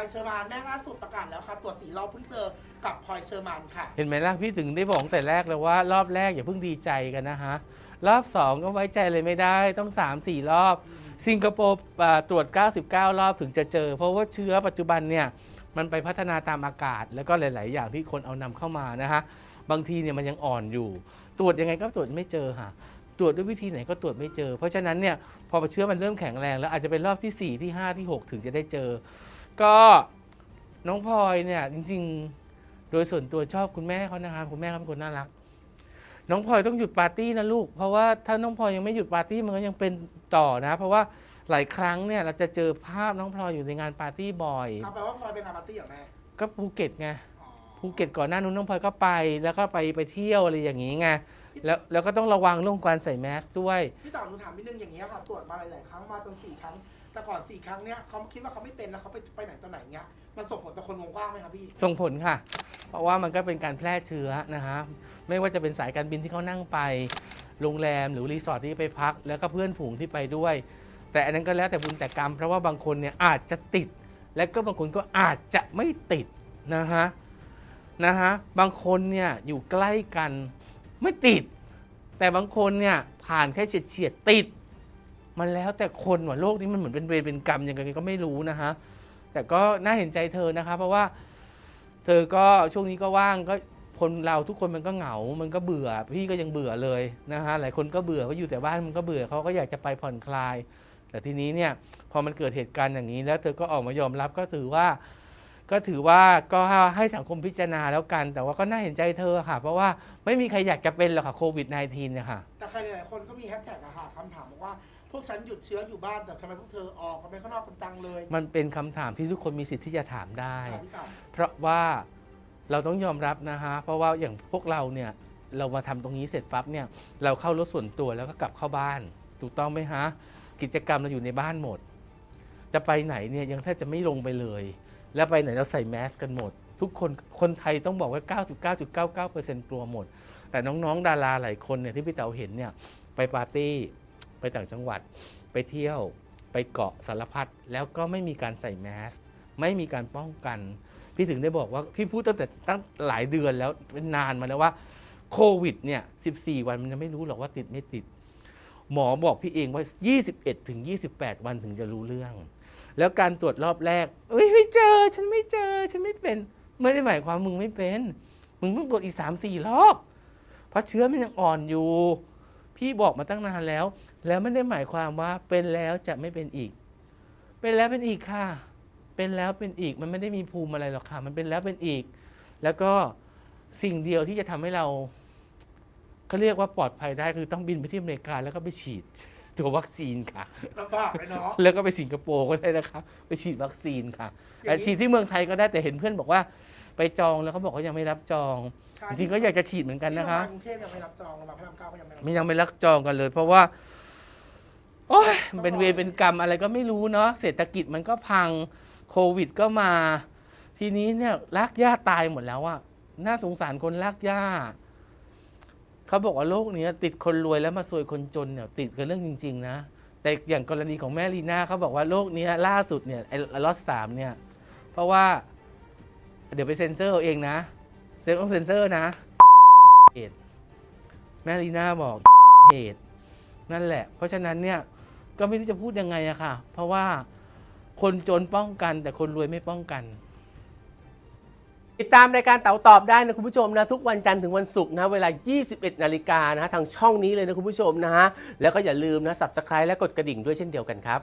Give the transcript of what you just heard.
อยเชอร์มานแม่ล่าสุดประกาศแล้วค่ะตรวจสี่รอบเพิ่งเจอกับพลอยเชอร์มานค่ะ เห็นไหมล่ะพี่ถึงได้บอกตั้งแต่แรกเลยว่ารอบแรกอย่าเพิ่งดีใจกันนะฮะ รอบสองก็ไว้ใจเลยไม่ได้ต้อง3 4รอบ สิงคโปร์อ่าตรวจ 99 รอบถึงจะเจอ เพราะว่าเชื้อปัจจุบันเนี่ยมันไปพัฒนาตามอากาศ แล้วก็หลาย ๆ อย่างที่คนเอานำเข้ามานะฮะบางทีเนี่ยมันยังอ่อนอยู่ ตรวจยังไงก็ตรวจไม่เจอค่ะตรวจด้วยวิธีไหนก็ตรวจไม่เจอ เพราะฉะนั้นเนี่ยพอเชื้อมันเริ่มแข็งแรงแล้วอาจจะเป็นรอบที่ 4 ที่ 5 ที่ 6 ถึงจะได้เจอ ก็น้องพลอยเนี่ยจริง ๆ โดยส่วนตัวชอบคุณแม่เขานะคะคุณแม่เขาเป็นคนน่ารัก น้องพลอยต้องหยุดปาร์ตี้นะลูก เพราะว่าถ้าน้องพลอยยังไม่หยุดปาร์ตี้มันก็ยังเป็นต่อนะ เพราะว่าหลายครั้งเนี่ยเราจะเจอภาพน้องพลอยอยู่ในงานปาร์ตี้บ่อย เอาแปลว่าพลอยเป็นอาร์ตี้เหรอแม่ก็ภูเก็ตไงอ๋อภูเก็ตก่อนหน้านู้นน้องพลอยก็ไปแล้วก็ไปไปเที่ยวอะไรอย่างนี้ไงแล้วแล้วก็ต้องระวังเรื่องการใส่แมสด้วย พี่ต่อหนูถามนิดนึงอย่างเงี้ยค่ะตรวจมาหลายๆครั้งมาจนสี่ครั้ง แต่ก่อนสี่ครั้งเนี้ยเขาคิดว่าเขาไม่เป็นแล้วเขาไปไปไหนต่อไหนเงี้ยมันส่งผลต่อคนวงกว้างไหมครับพี่ ส่งผลค่ะ เพราะว่ามันก็เป็นการแพร่เชื้อนะฮะไม่ว่าจะเป็นสายการบินที่เขานั่งไปโรงแรมหรือรีสอร์ทที่ไปพัก แล้วก็เพื่อนฝูงที่ไปด้วย แต่อันนั้นก็แล้วแต่บุญแต่กรรม เพราะว่าบางคนเนี่ยอาจจะติด และก็บางคนก็อาจจะไม่ติดนะฮะนะฮะบางคนเนี่ยอยู่ใกล้กันไม่ติด แต่บางคนเนี่ยผ่านแค่เฉียดเฉียดติด มันแล้วแต่คนว่าโลกนี้มันเหมือนเป็นเวรเป็นกรรมยังไงก็ไม่รู้นะฮะแต่ก็น่าเห็นใจเธอนะคะ เพราะว่า เธอก็ช่วงนี้ก็ว่างก็คนเราทุกคนมันก็เหงา มันก็เบื่อ พี่ก็ยังเบื่อเลยนะฮะหลายคนก็เบื่อว่าอยู่แต่บ้านมันก็เบื่อเขาก็อยากจะไปผ่อนคลาย แต่ทีนี้เนี่ยพอมันเกิดเหตุการณ์อย่างนี้ แล้วเธอก็ออกมายอมรับก็ถือว่า ก็ถือว่าก็ให้สังคมพิจารณาแล้วกัน แต่ว่าก็น่าเห็นใจเธอค่ะ เพราะว่าไม่มีใครอยากจะเป็นหรอกค่ะโควิด -19 เนี่ยค่ะแต่ใครหลายคนก็มีแฮชแท็กอะค่ะคำถามบอกว่า พวกฉันหยุดเชื้ออยู่บ้านแต่ทำไมพวกเธอออกกันไปข้างนอกกันจังเลยมันเป็นคำถามที่ทุกคนมีสิทธิ์ที่จะถามได้ค่ะพี่ต่อเพราะว่าเราต้องยอมรับนะฮะ เพราะว่าอย่างพวกเราเนี่ยเรามาทำตรงนี้เสร็จปั๊บเนี่ยเราเข้ารถส่วนตัวแล้วก็กลับเข้าบ้าน ถูกต้องไหมฮะ กิจกรรมเราอยู่ในบ้านหมด จะไปไหนเนี่ยยังแทบจะไม่ลงไปเลย แล้วไปไหนเราใส่แมสกันหมด ทุกคนคนไทยต้องบอกว่า 99.99%กลัวหมด แต่น้องๆ ดาราหลายคนเนี่ยที่พี่เต๋าเห็นเนี่ยไปปาร์ตี้ ไปต่างจังหวัด ไปเที่ยวไปเกาะสารพัดแล้วก็ไม่มีการใส่แมสไม่มีการป้องกัน พี่ถึงได้บอกว่าพี่พูดตั้งแต่ตั้งหลายเดือนแล้วเป็นนานมาแล้วว่าโควิดเนี่ย 14 วันมันยังไม่รู้หรอกว่าติดไม่ติด หมอบอกพี่เองว่า 21 ถึง 28 วันถึงจะรู้เรื่อง แล้วการตรวจรอบแรกเอ้ยไม่เจอ ฉันไม่เจอ ฉันไม่เป็น ไม่ได้หมายความมึงไม่เป็น มึงต้องตรวจอีก 3 4 รอบ เพราะเชื้อมันยังอ่อนอยู่ พี่บอกมาตั้งนานแล้ว แล้วไม่ได้หมายความว่าเป็นแล้วจะไม่เป็นอีก เป็นแล้วเป็นอีกค่ะ เป็นแล้วเป็นอีกมันไม่ได้มีภูมิอะไรหรอกค่ะ มันเป็นแล้วเป็นอีก แล้วก็สิ่งเดียวที่จะทำให้เราเขาเรียกว่าปลอดภัยได้คือต้องบินไปที่อเมริกาแล้วก็ไปฉีดตัววัคซีนค่ะลำบากเลยเนาะแล้วก็ไปสิงคโปร์ก็ได้นะคะไปฉีดวัคซีนค่ะอย่างนี้แต่ฉีดที่เมืองไทยก็ได้แต่เห็นเพื่อนบอกว่า ไปจองแล้วเขาบอกว่ายังไม่รับจองใช่ จริงๆก็อยากจะฉีดเหมือนกันนะคะที่โรงพยาบาลกรุงเทพยังไม่รับจองโรงพยาบาลพระรามเก้าก็ยังไม่รับมันยังไม่รับจองกันเลย เพราะว่า โอ้ยมันเป็นเวรเป็นกรรมอะไรก็ไม่รู้เนาะเศรษฐกิจมันก็พังโควิดก็มา ทีนี้เนี่ยลากย่าตายหมดแล้วอะน่าสงสารคนลากย่าเขาบอกว่าโรคเนี้ย ติดคนรวยแล้วมาซวยคนจนเนี่ย ติดกันเรื่องจริง ๆ นะ แต่อย่างกรณีของแม่ลีน่าเขาบอกว่าโรคเนี้ยล่าสุดเนี่ยไอ้ล็อตสามเนี่ย เพราะว่า เดี๋ยวไปเซ็นเซอร์เอาเองนะ เซ็นต้องเซนเซอร์นะเหตุแม่ลีน่าบอกเหตุนั่นแหละ เพราะฉะนั้นเนี่ยก็ไม่รู้จะพูดยังไงอะค่ะ เพราะว่าคนจนป้องกัน แต่คนรวยไม่ป้องกัน ติดตามรายการเต๋าตอบได้นะคุณผู้ชมนะ ทุกวันจันทร์ถึงวันศุกร์นะ เวลา 21 นาฬิกานะทางช่องนี้เลยนะคุณผู้ชมนะฮะแล้วก็อย่าลืมนะ subscribe และกดกระดิ่งด้วยเช่นเดียวกันครับ